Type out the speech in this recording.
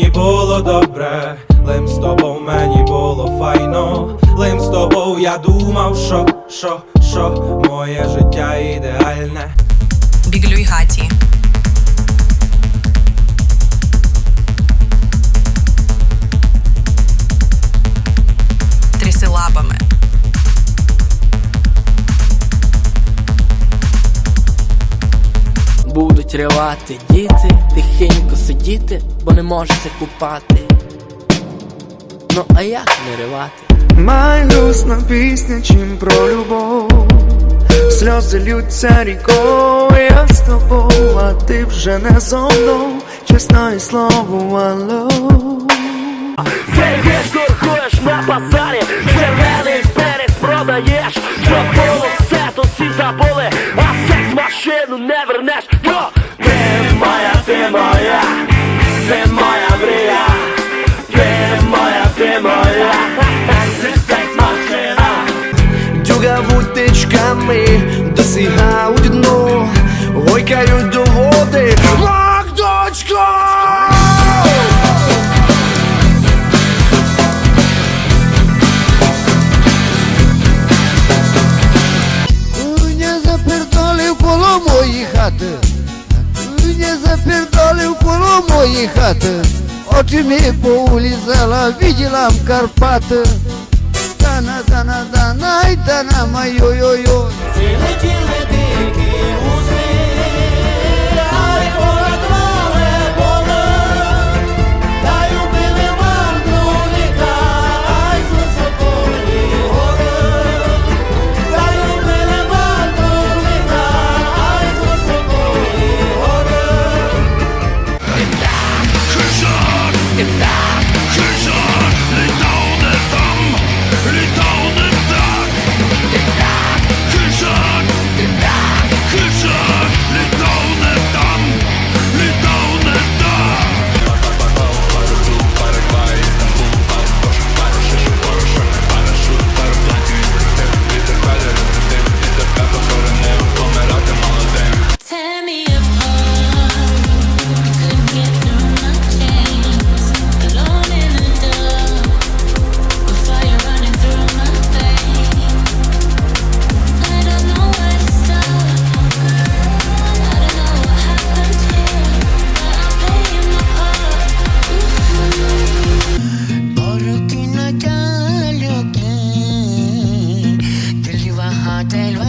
мені було добре, лим з тобою мені було файно, лим з тобою я думав, що, що, що моє життя ідеальне. Біглюй хаті. Будуть ревати діти, тихенько сидіти, бо не можеться купати. Ну а як не ревати? Май грустна пісня, чим про любов. Сльози лються рікою, я з тобою, а ти вже не зо мною, чесне слово, алло. Цей віж торгуєш на базарі, червоний перець продаєш, гойкають до води. Мак, дочко! Не запердолив коло мої хати, не запердолив коло мої хати, очі ми поулізала, виділа Карпати. Дана, дана, дана, ай, дана, майой-ой-ой. Então né? cocktail